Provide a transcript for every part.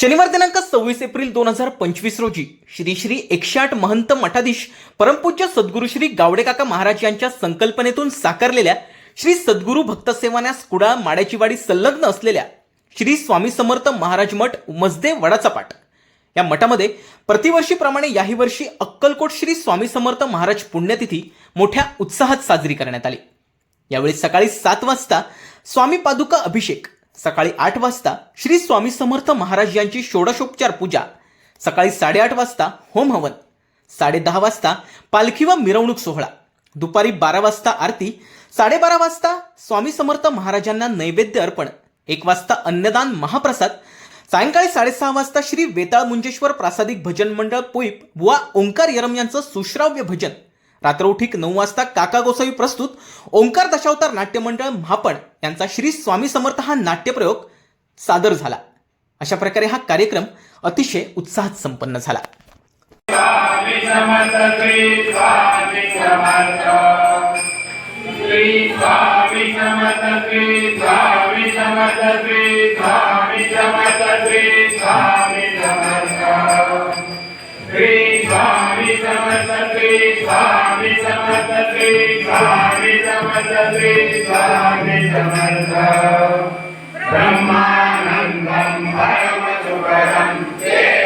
शनिवार दिनांक सव्वीस एप्रिल दोन हजार पंचवीस रोजी श्री श्री एकशे आठ महंत मठाधीश परमपूज्य सद्गुरू श्री गावडेकाका महाराज यांच्या संकल्पनेतून साकारलेल्या श्री सद्गुरू भक्त सेवान्यास कुडाळ माड्याची वाडी संलग्न असलेल्या श्री स्वामी समर्थ महाराज मठ मजदे वडाचा पाठ या मठामध्ये प्रतिवर्षीप्रमाणे याही वर्षी अक्कलकोट श्री स्वामी समर्थ महाराज पुण्यतिथी मोठ्या उत्साहात साजरी करण्यात आली. यावेळी सकाळी सात वाजता स्वामी पादुका अभिषेक सकाळी आठ वाजता श्री स्वामी समर्थ महाराज यांची षोडशोपचार पूजा. सकाळी साडेआठ वाजता होम हवन. साडेदहा वाजता पालखी व मिरवणूक सोहळा. दुपारी बारा वाजता आरती. साडेबारा वाजता स्वामी समर्थ महाराजांना नैवेद्य अर्पण. एक वाजता अन्नदान महाप्रसाद. सायंकाळी साडेसहा वाजता श्री वेताळ मुंजेश्वर प्रासादिक भजन मंडळ पुईप बुवा ओंकार यरम यांचं सुश्राव्य भजन. रात्रौठीक नऊ वाजता काका गोसावी प्रस्तुत. ओंकार दशावतार नाट्य मंडळ महापण यांचा श्री स्वामी समर्थ हा नाट्यप्रयोग सादर झाला. अशा प्रकारे हा कार्यक्रम अतिशय उत्साहात संपन्न झाला. श्री स्वामी समर्थ ब्रह्मानन्दं परमसुखदं केवलं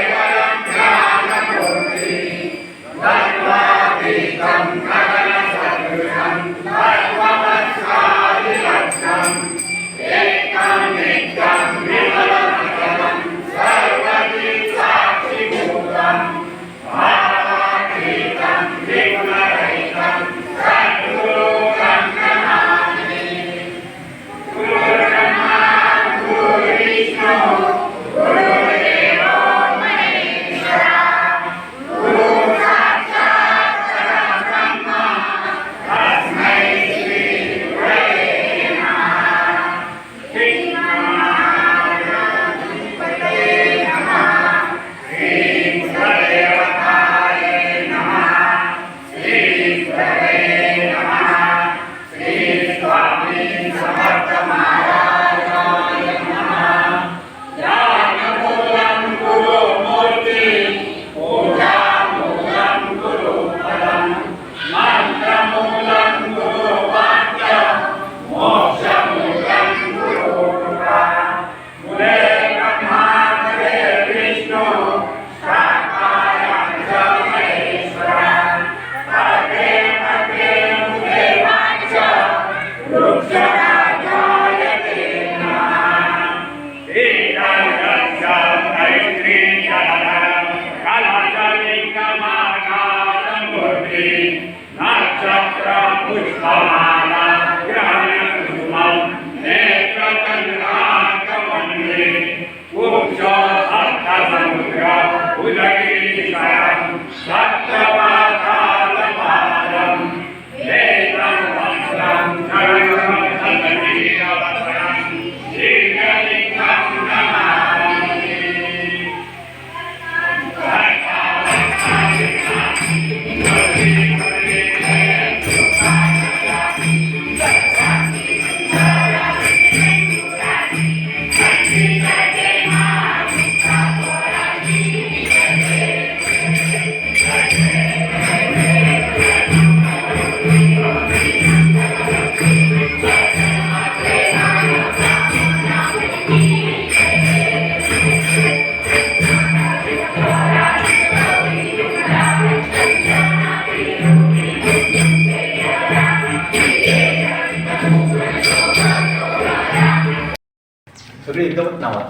सगळे एकदमच नावा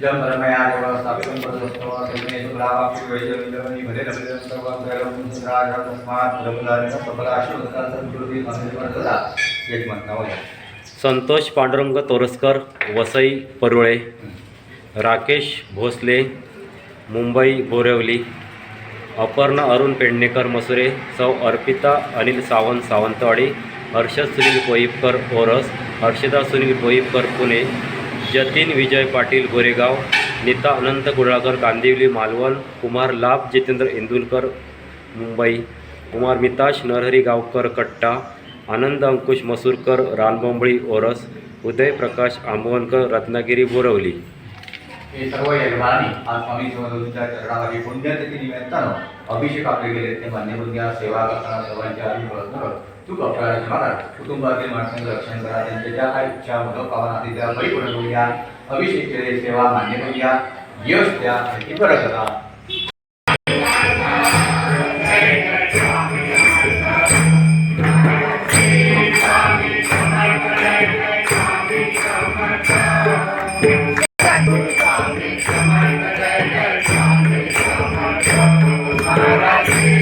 जल परमया साक्षम प्रदस्तव तन्मे सुब्रावा वैजविलवनी भले लभले सर्वं गरम सुराज तस्मात् प्रबलाने सबलाशी वदता संस्कृती मंदिरवरदा एक मत संतोष पांडुरंग तोरसकर वसई परुळे राकेश भोसले मुंबई बोरिवली अपर्णा अरुण पेडणेकर मसुरे सौ अर्पिता अनिल सावंत सावंतवाडी हर्षद सुनील कोईपकर ओरस हर्षदा सुनील कोईपकर पुणे जतीन विजय पाटील गोरेगाव नीता अनंत कुडाळकर कांदिवली मालवण कुमार लाभ जितेंद्र इंदुलकर मुंबई कुमार मिताश नरहरी गावकर कट्टा आनंद अंकुश मसूरकर रानबोंबळी ओरस उदय प्रकाश आंबवणकर रत्नागिरी बोरवली. हे सर्व यजमानी आज स्वामी समर्थांच्या चरणामध्ये पुण्यतिथी निमित्तानं अभिषेक आपले गेले ते मान्य सेवा करताना सर्वांच्या आधी करत तू कपडा महाराज कुटुंबातील माणसांचं रक्षण करा. त्यांच्या ज्या काही इच्छा मनोकामना असतील त्या परिपूर्ण करून द्या अभिषेक केले सेवा मान्य करून द्या यश द्या आणि बरं करा. Thank you.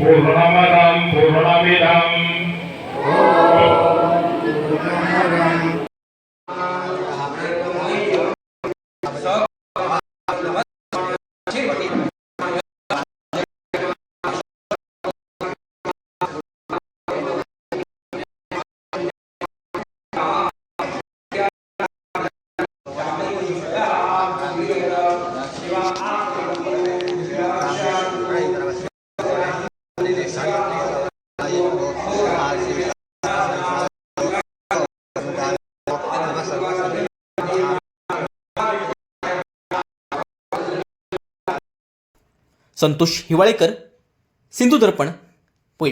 पूर्णमदं पूर्णमिदं संतोष हिवाळेकर सिंधुदर्पण दर्पण